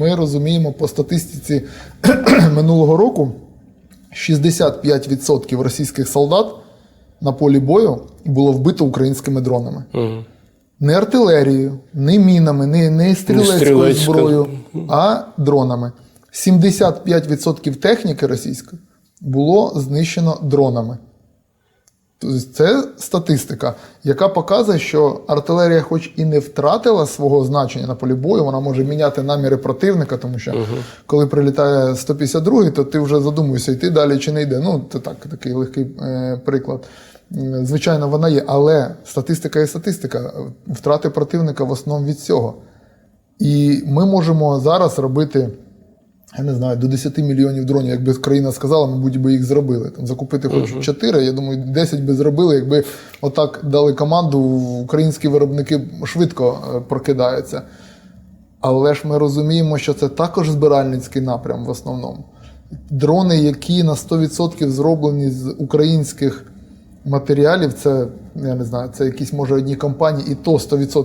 Ми розуміємо по статистиці минулого року 65% російських солдат на полі бою було вбито українськими дронами. Мгм. Не артилерією, не мінами, не, не стрілецькою стрілецькою. зброєю, а дронами. 75% техніки російської було знищено дронами. Це статистика, яка показує, що артилерія, хоч і не втратила свого значення на полі бою, вона може міняти наміри противника, тому що коли прилітає 152-й, то ти вже задумуєшся, йти далі чи не йде. Ну, це так, такий легкий е, приклад. Звичайно, вона є, але статистика є статистика. Втрати противника в основному від цього. І ми можемо зараз робити, я не знаю, до 10 мільйонів дронів. Якби країна сказала, мабуть, би їх зробили. Там закупити хоч 4, я думаю, 10 би зробили, якби отак дали команду, українські виробники швидко е, прокидаються. Але ж ми розуміємо, що це також збиральницький напрям в основному. Дрони, які на 100% зроблені з українських матеріалів, це я не знаю, це якісь може одні компанії, і то 100%